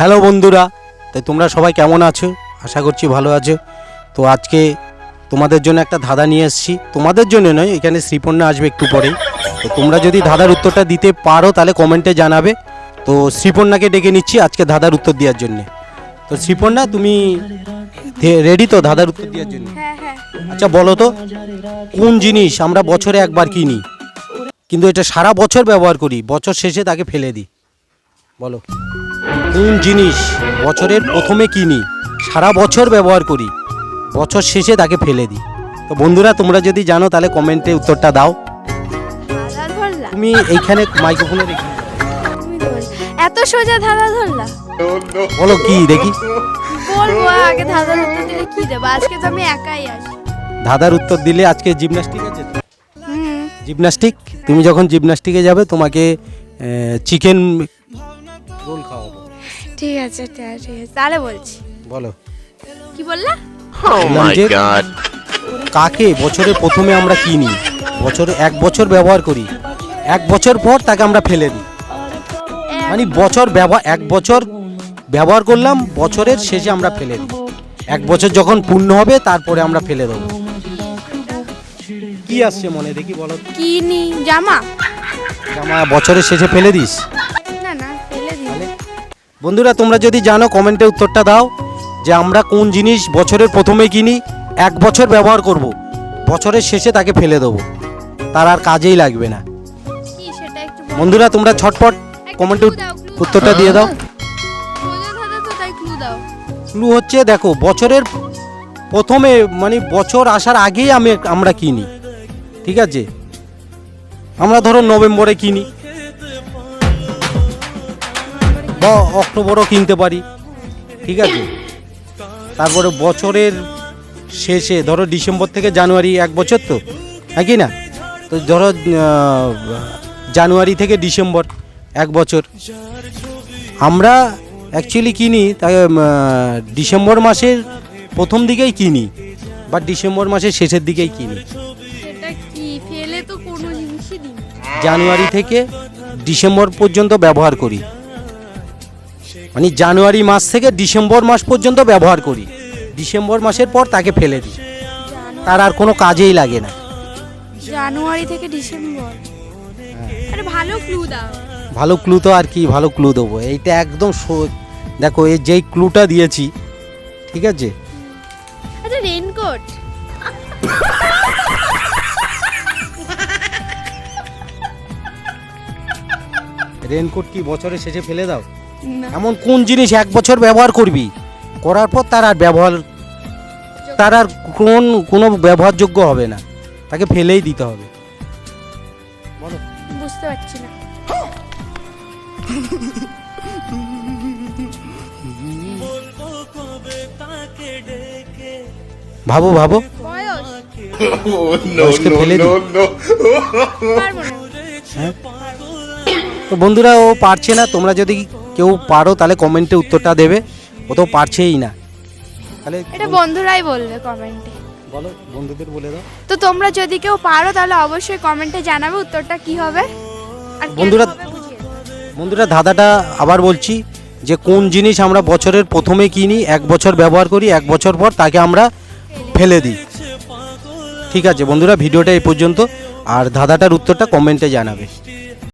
Hello বন্ধুরা তাই তোমরা সবাই কেমন আছো? আশা করছি ভালো আছো। তো আজকে তোমাদের জন্য একটা ধাঁধা নিয়ে এসেছি। তোমাদের জন্য নয় এখানে শ্রীপর্ণা আসবে একটু পরেই। তো তোমরা যদি ধাঁধার উত্তরটা দিতে পারো তাহলে কমেন্টে জানাবে। তো শ্রীপর্ণাকে ডেকে নিচ্ছি আজকে ধাঁধার উত্তর দেওয়ার জন্যে। তো শ্রীপর্ণা তুমি রেডি তো ধাঁধার উত্তর দেওয়ার জন্য? হ্যাঁ হ্যাঁ। আচ্ছা বলো তো কোন জিনিস আমরা বছরে একবার কিনি? কিন্তু এটা সারা বছর ব্যবহার করি বছর শেষে তাকে ফেলে দিই। বলো। কোন জিনিস বছরের প্রথমে কিনি সারা বছর ব্যবহার করি বছর শেষে তাকে ফেলে দিই। তো বন্ধুরা তোমরা যদি জানো তাহলে কমেন্টে উত্তরটা দাও। তুমি এইখানে মাইক্রোফোনে রেখে এত সোজা ধাঁধা ধরলা বলো কি দেখি। বলব আগে ধাঁধার উত্তর দিলে কি দেবো? আজকে তো আমি একাই আসি। ধাঁধার উত্তর দিলে আজকে জিমনাস্টিক আছে? জিমনাস্টিক তুমি যখন জিমনাস্টিকে যাবে তোমাকে চিকেন রোল খাওয়াবো। ঠিক আছে ঠিক আছে তাহলে বলছি। বলো। কি বললা? বললাম যে কাকে বছরে প্রথমে আমরা কিনি? বছরে এক বছর ব্যবহার করি। এক বছর পর তাকে আমরা ফেলে দিই। মানে বছর ব্যবহার এক বছর ব্যবহার করলাম বছরের শেষে আমরা ফেলে দিই। এক বছর যখন পূর্ণ হবে তারপরে আমরা ফেলে দেবো। কি আসছে মনে দেখি বলো। তো? কিনি? জামা? জামা বছরের শেষে ফেলে দিস? বন্ধুরা তোমরা যদি জানো কমেন্টে উত্তরটা দাও যে আমরা কোন জিনিস বছরের প্রথমে কিনি এক বছর ব্যবহার করব বছরের শেষে তাকে ফেলে দেবো। তার আর কাজেই লাগবে না। বন্ধুরা তোমরা ছটপট কমেন্টে উত্তরটা দিয়ে দাও। ক্লু হচ্ছে দেখো বছরের প্রথমে মানে বছর আসার আগেই আমি আমরা কিনি। ঠিক আছে? আমরা ধরো নভেম্বরে কিনি। বা অক্টোবরও কিনতে পারি। ঠিক আছে? তারপরে বছরের শেষে ধরো ডিসেম্বর থেকে জানুয়ারি এক বছর তো? হ্যাঁ কি না? তো ধরো জানুয়ারি থেকে ডিসেম্বর এক বছর। আমরা অ্যাকচুয়ালি কিনি তাই ডিসেম্বর মাসের প্রথম দিকেই কিনি বা ডিসেম্বর মাসের শেষের দিকেই কিনি। জানুয়ারি থেকে ডিসেম্বর পর্যন্ত ব্যবহার করি। মানে জানুয়ারি মাস থেকে ডিসেম্বর মাস পর্যন্ত ব্যবহার করি। ডিসেম্বর মাসের পর তাকে ফেলে দিই। তার আর কোনো কাজেই লাগে না। জানুয়ারি থেকে ডিসেম্বর? আরে ভালো ক্লু দাও। ভালো ক্লু তো আর কি ভালো ক্লু দেবো। এইটা একদম দেখো এই যেই ক্লুটা দিয়েছি ঠিক আছে? আচ্ছা রেনকোট রেনকোট কি বছরের শেষে ফেলে দাও? এমন কোন জিনিস এক বছর ব্যবহার করবি? করার পর তার আর ব্যবহার তার আর কোন কোনো ব্যবহারযোগ্য হবে না। তাকে ফেলেই দিতে হবে। বুঝতে পারছি না। ভাবো ভাবো। ফেলে হ্যাঁ। বন্ধুরা ও পারছে না। তোমরা যদি কেউ পারো তাহলে কমেন্টে উত্তরটা দেবে। ও তো পারছেই না। তাহলে এটা বন্ধুরাই বলবে কমেন্টে বলো বন্ধুদের বলে দাও। তো তোমরা যদি কেউ পারো তাহলে অবশ্যই কমেন্টে জানাবে উত্তরটা কি হবে। আর কেন বন্ধুরা- হবে বুঝিয়ে দেবো। বন্ধুরা ধাঁধাটা আবার বলছি যে কোন জিনিস আমরা বছরের প্রথমে কিনি এক বছর ব্যবহার করি এক বছর পর তাকে আমরা ফেলে দিই। ঠিক আছে বন্ধুরা ভিডিওটা এই পর্যন্ত। আর ধাঁধাটার উত্তরটা কমেন্টে জানাবে।